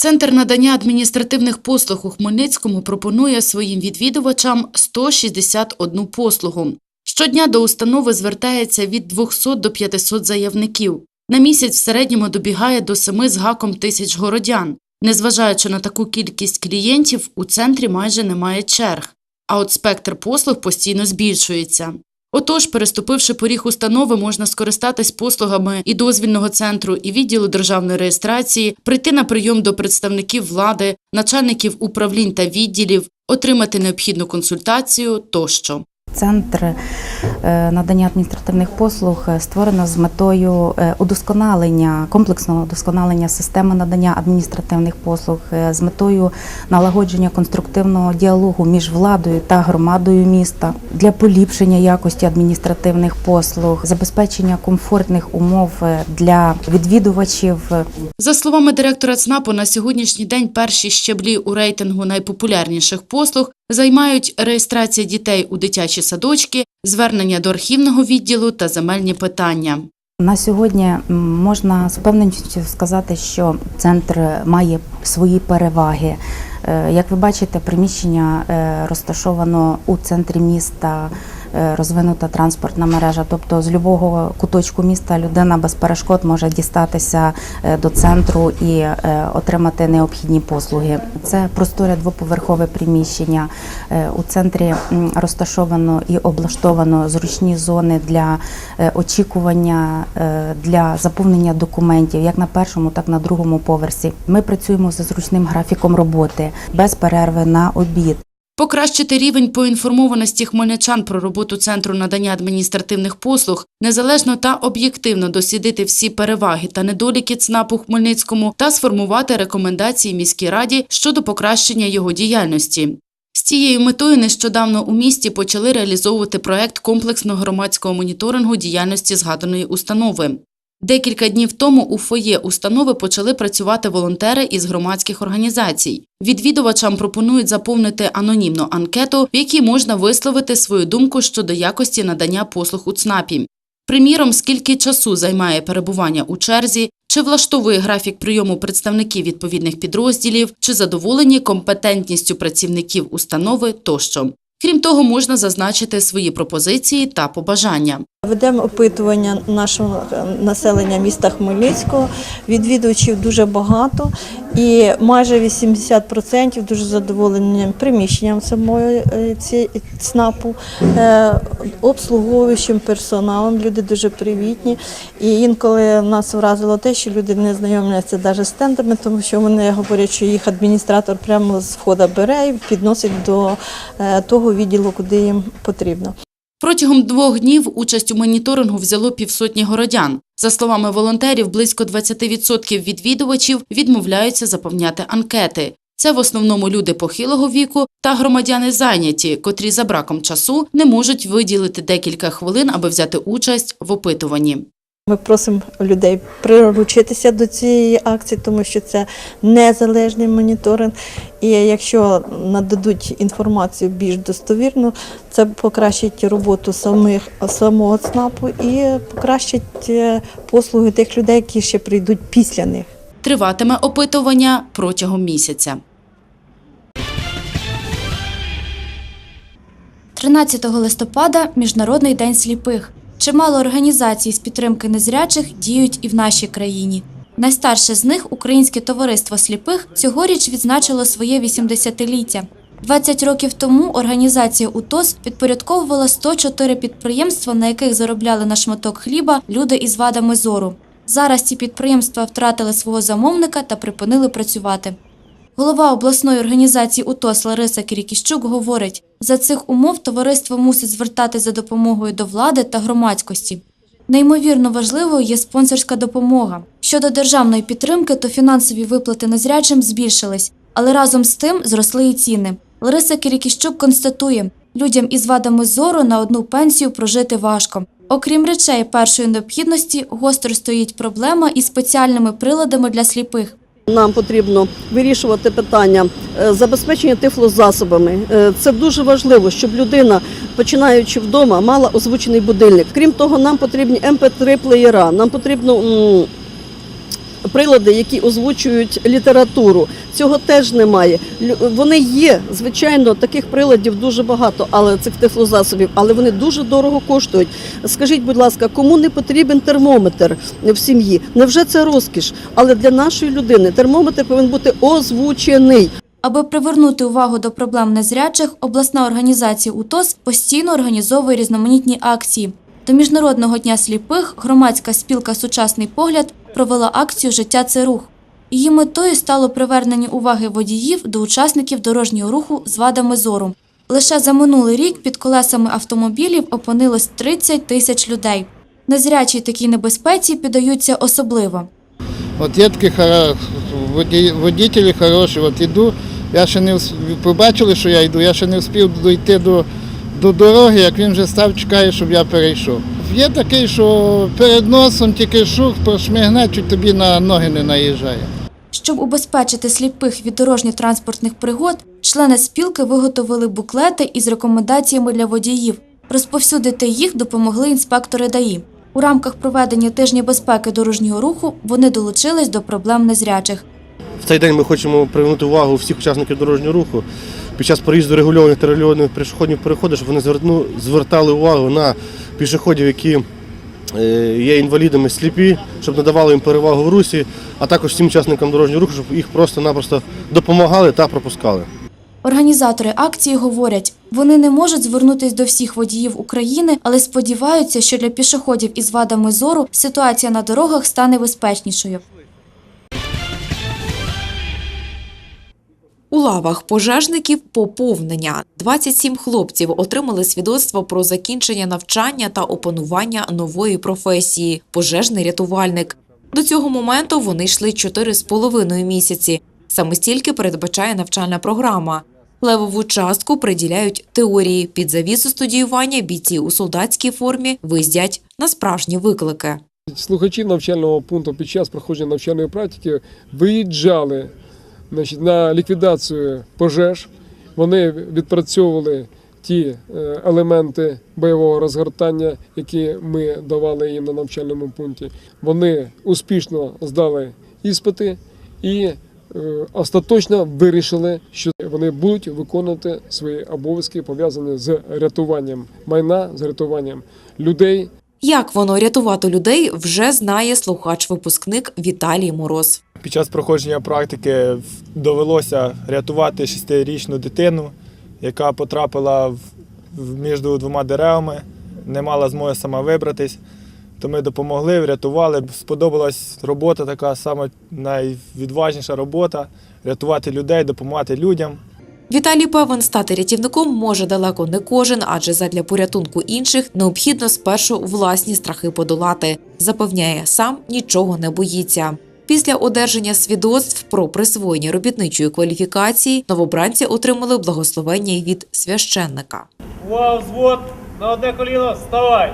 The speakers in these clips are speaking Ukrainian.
Центр надання адміністративних послуг у Хмельницькому пропонує своїм відвідувачам 161 послугу. Щодня до установи звертається від 200 до 500 заявників. На місяць в середньому добігає до 7 з гаком тисяч городян. Незважаючи на таку кількість клієнтів, у центрі майже немає черг, а от спектр послуг постійно збільшується. Отож, переступивши поріг установи, можна скористатись послугами і дозвільного центру, і відділу державної реєстрації, прийти на прийом до представників влади, начальників управлінь та відділів, отримати необхідну консультацію тощо. Центр е, надання адміністративних послуг е, створено з метою е, удосконалення комплексного удосконалення системи надання адміністративних послуг, з метою налагодження конструктивного діалогу між владою та громадою міста для поліпшення якості адміністративних послуг, забезпечення комфортних умов для відвідувачів, За словами директора ЦНАПу, на сьогоднішній день перші щеблі у рейтингу найпопулярніших послуг займають реєстрація дітей у дитячі садочки, звернення до архівного відділу та земельні питання. На сьогодні можна з певністю сказати, що центр має свої переваги. Е, Як ви бачите, приміщення е, розташовано у центрі міста, розвинута транспортна мережа. Тобто з любого куточку міста людина без перешкод може дістатися е, до центру і е, отримати необхідні послуги. Це просторе двоповерхове приміщення. Е, У центрі розташовано і облаштовано зручні зони для е, очікування, е, для заповнення документів, як на першому, так і на другому поверсі. Ми працюємо за зручним графіком роботи без перерви на обід. Покращити рівень поінформованості хмельничан про роботу центру надання адміністративних послуг, незалежно та об'єктивно дослідити всі переваги та недоліки ЦНАПу Хмельницькому та сформувати рекомендації міській раді щодо покращення його діяльності. З цією метою нещодавно у місті почали реалізовувати проект комплексного громадського моніторингу діяльності згаданої установи. Декілька днів тому у фоє установи почали працювати волонтери із громадських організацій. Відвідувачам пропонують заповнити анонімну анкету, в якій можна висловити свою думку щодо якості надання послуг у ЦНАПі. Приміром, скільки часу займає перебування у черзі, чи влаштовує графік прийому представників відповідних підрозділів, чи задоволені компетентністю працівників установи тощо. Крім того, можна зазначити свої пропозиції та побажання. Ведемо опитування нашого е, населення міста Хмельницького. Відвідувачів дуже багато, і майже 80% дуже задоволені приміщенням самої е, ЦНАПу, е, обслуговуючим персоналом. Люди дуже привітні. І інколи нас вразило те, що люди не знайомляться навіть з тендерами, тому що вони говорять, що їх адміністратор прямо з входа бере і підносить до того відділу, куди їм потрібно. Протягом двох днів участь у моніторингу взяло півсотні городян. За словами волонтерів, близько 20% відвідувачів відмовляються заповняти анкети. Це в основному люди похилого віку та громадяни зайняті, котрі за браком часу не можуть виділити декілька хвилин, аби взяти участь в опитуванні. Ми просимо людей приручитися до цієї акції, тому що це незалежний моніторинг. І якщо нададуть інформацію більш достовірну, це покращить роботу самих самого ЦНАПу і покращить е, послуги тих людей, які ще прийдуть після них. Триватиме опитування протягом місяця. 13 листопада Міжнародний день сліпих. Чимало організацій з підтримки незрячих діють і в нашій країні. Найстарше з них Українське товариство сліпих цьогоріч відзначило своє 80-ліття. 20 років тому організація УТОС підпорядковувала 104 підприємства, на яких заробляли на шматок хліба люди із вадами зору. Зараз ці підприємства втратили свого замовника та припинили працювати. Голова обласної організації УТОС Лариса Кірікіщук говорить, за цих умов товариство мусить звертати за допомогою до влади та громадськості. Неймовірно важливою є спонсорська допомога. Щодо державної підтримки, то фінансові виплати незрячим збільшились, але разом з тим зросли і ціни. Лариса Кірікіщук констатує, людям із вадами зору на одну пенсію прожити важко. Окрім речей першої необхідності, гостро стоїть проблема із спеціальними приладами для сліпих. Нам потрібно вирішувати питання е, забезпечення тифлозасобами. Е, Це дуже важливо, щоб людина, починаючи вдома, мала озвучений будильник. Крім того, нам потрібні мп 3 плеєра нам потрібно прилади, які озвучують літературу. Цього теж немає. Вони є, звичайно, таких приладів дуже багато, але цих тифлозасобів, але вони дуже дорого коштують. Скажіть, будь ласка, кому не потрібен термометр в сім'ї? Невже це розкіш? Але для нашої людини термометр повинен бути озвучений. Аби привернути увагу до проблем незрячих, обласна організація УТОС постійно організовує різноманітні акції. До Міжнародного дня сліпих громадська спілка Сучасний погляд провела акцію Життя це рух. Її метою стало привернення уваги водіїв до учасників дорожнього руху з вадами зору. Лише за минулий рік під колесами автомобілів опинилось 30 тисяч людей. Незрячі такій небезпеці піддаються особливо. От є такі хара- воді- водителі хороші, от іду, я ще не побачили, що я йду, я ще не встиг дойти до, до дороги, як він вже став, чекає, щоб я перейшов. Є такий, що перед носом тільки шух, прошмигне, чуть тобі на ноги не наїжджає. Щоб убезпечити сліпих від дорожньо-транспортних пригод, члени спілки виготовили буклети із рекомендаціями для водіїв. Розповсюдити їх допомогли інспектори ДАІ. У рамках проведення тижня безпеки дорожнього руху вони долучились до проблем незрячих. В цей день ми хочемо привернути увагу всіх учасників дорожнього руху під час проїзду регульованих та регульованих пішохідних переходів, щоб вони зверну- звертали увагу на пішоходів, які е, є інвалідами сліпі, щоб надавали їм перевагу в русі, а також всім учасникам дорожнього руху, щоб їх просто-напросто допомагали та пропускали. Організатори акції говорять, вони не можуть звернутися до всіх водіїв України, але сподіваються, що для пішоходів із вадами зору ситуація на дорогах стане безпечнішою. У лавах пожежників поповнення. 27 хлопців отримали свідоцтво про закінчення навчання та опанування нової професії пожежний рятувальник. До цього моменту вони йшли 4,5 місяці. Саме стільки передбачає навчальна програма. Левову частку приділяють теорії. Під завісу студіювання бійці у солдатській формі виїздять на справжні виклики. Слухачі навчального пункту під час проходження навчальної практики виїжджали значить, на ліквідацію пожеж. Вони відпрацьовували ті е, елементи бойового розгортання, які ми давали їм на навчальному пункті. Вони успішно здали іспити і е, остаточно вирішили, що вони будуть виконувати свої обов'язки пов'язані з рятуванням майна, з рятуванням людей Як воно рятувати людей, вже знає слухач-випускник Віталій Мороз. Під час проходження практики довелося рятувати шестирічну дитину, яка потрапила між двома деревами, не мала змоги сама вибратись. То ми допомогли, врятували. Сподобалась робота, така сама найвідважніша робота рятувати людей, допомагати людям. Віталій певен, стати рятівником може далеко не кожен, адже задля порятунку інших необхідно спершу власні страхи подолати. Запевняє, сам нічого не боїться. Після одержання свідоцтв про присвоєння робітничої кваліфікації новобранці отримали благословення від священника. Увага, взвод, на одне коліно, вставай!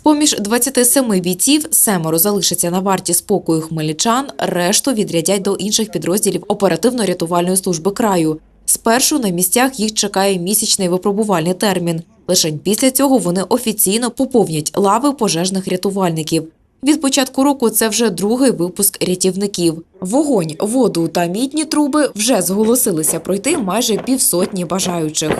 З-поміж 27 бійців семеро залишаться на варті спокою хмельничан, решту відрядять до інших підрозділів оперативно-рятувальної служби краю. Спершу на місцях їх чекає місячний випробувальний термін. Лише після цього вони офіційно поповнять лави пожежних рятувальників. Від початку року це вже другий випуск рятівників. Вогонь, воду та мідні труби вже зголосилися пройти майже півсотні бажаючих.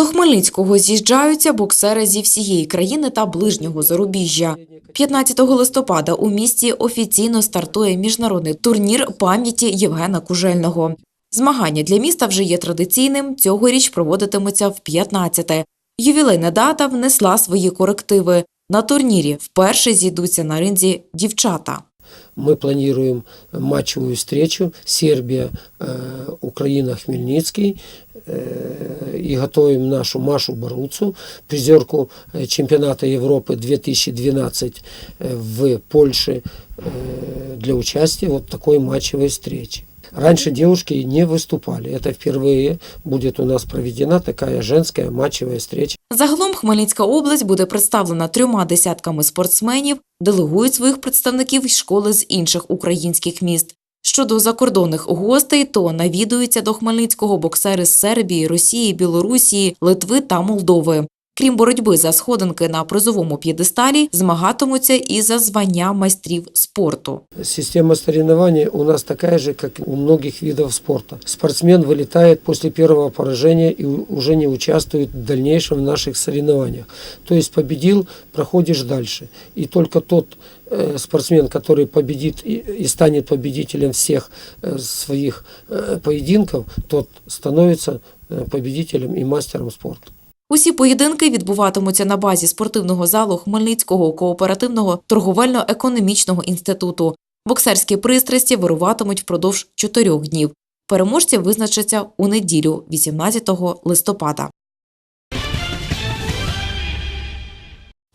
До Хмельницького з'їжджаються боксери зі всієї країни та ближнього зарубіжжя. 15 листопада у місті офіційно стартує міжнародний турнір пам'яті Євгена Кужельного. Змагання для міста вже є традиційним. Цьогоріч проводитиметься в 15-те. Ювілейна дата внесла свої корективи. На турнірі вперше зійдуться на ринзі дівчата Мы планируем матчевую встречу Сербия, э, Украина, Хмельницкий э, и готовим нашу Машу Баруцу, призерку э, чемпионата Европы 2012 э, в Польше э, для участия вот такой матчевой встречи. Раньше девушки не выступали. Это впервые будет у нас проведена такая женская матчевая встреча. Загалом Хмельницька область буде представлена трьома десятками спортсменів, делегують своїх представників із школи з інших українських міст. Щодо закордонних гостей, то навідуються до Хмельницького боксери з Сербії, Росії, Білорусі, Литви та Молдови. Крім боротьби за сходинки на призовому п'єдесталі, змагатимуться і за звання майстрів спорту. Система соревнований у нас такая же, как у многих видов спорта. Спортсмен вылетает после первого поражения и у- уже не участвует в дальнейшем в наших соревнованиях. То есть победил, проходишь дальше. И только тот э, спортсмен, который победит и, и станет победителем всех э, своих э, поединков, тот становится э, победителем и мастером спорта. Усі поєдинки відбуватимуться на базі спортивного залу Хмельницького кооперативного торговельно-економічного інституту. Боксерські пристрасті вируватимуть впродовж чотирьох днів. Переможці визначаться у неділю, 18 листопада.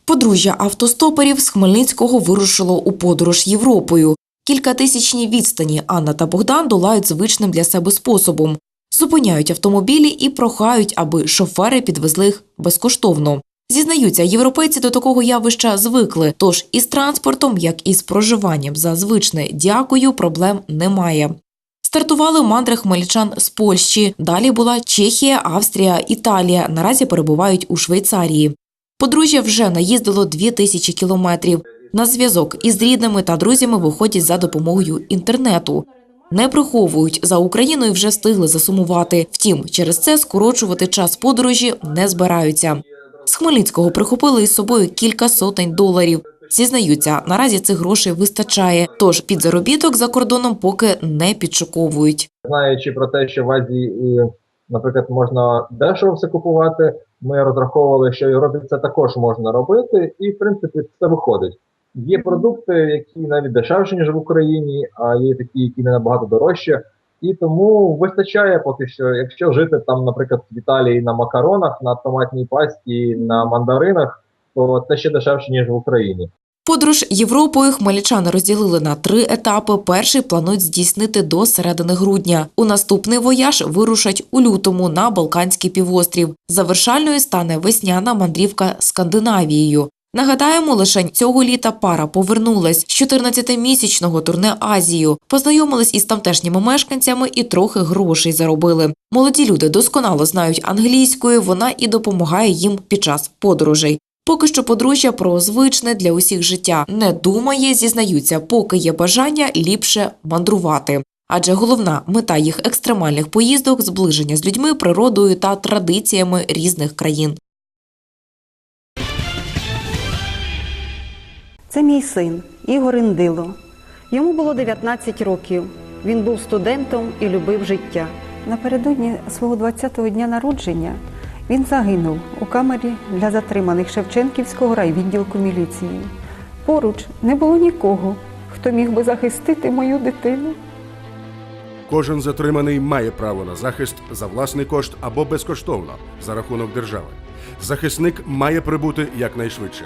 Подружжя автостоперів з Хмельницького вирушило у подорож Європою. Кількатисячні відстані Анна та Богдан долають звичним для себе способом. Зупиняють автомобілі і прохають, аби шофери підвезли їх безкоштовно. Зізнаються, європейці до такого явища звикли, тож із транспортом, як і з проживанням за звичне дякую, проблем немає. Стартували мандри хмельничан з Польщі. Далі була Чехія, Австрія, Італія. Наразі перебувають у Швейцарії. Подружжя вже наїздило дві тисячі кілометрів. На зв'язок із рідними та друзями виходять за допомогою інтернету. Не приховують за Україною вже встигли засумувати. Втім, через це скорочувати час подорожі не збираються. З Хмельницького прихопили із собою кілька сотень доларів. Зізнаються, наразі цих грошей вистачає, тож під заробіток за кордоном поки не підшуковують. знаючи про те, що в Азії, наприклад, можна дешево все купувати, ми розраховували, що в Європі це також можна робити, і в принципі це виходить. Є продукти, які навіть дешевші, ніж в Україні, а є такі, які не набагато дорожчі. І тому вистачає поки що, якщо жити там, наприклад, в Італії на макаронах, на томатній пасті, на мандаринах, то це ще дешевше, ніж в Україні. Подорож Європою хмельничани розділили на три етапи. Перший планують здійснити до середини грудня. У наступний вояж вирушать у лютому на Балканський півострів. Завершальною стане весняна мандрівка Скандинавією. Нагадаємо, лише цього літа пара повернулась з 14-місячного турне Азію, познайомились із тамтешніми мешканцями і трохи грошей заробили. Молоді люди досконало знають англійською, вона і допомагає їм під час подорожей. Поки що подружжя про звичне для усіх життя не думає, зізнаються, поки є бажання ліпше мандрувати. Адже головна мета їх екстремальних поїздок зближення з людьми, природою та традиціями різних країн. Це мій син Ігор Індило. Йому було 19 років. Він був студентом і любив життя. Напередодні свого 20-го дня народження він загинув у камері для затриманих Шевченківського райвідділку міліції. Поруч не було нікого, хто міг би захистити мою дитину. Кожен затриманий має право на захист за власний кошт або безкоштовно за рахунок держави. Захисник має прибути якнайшвидше.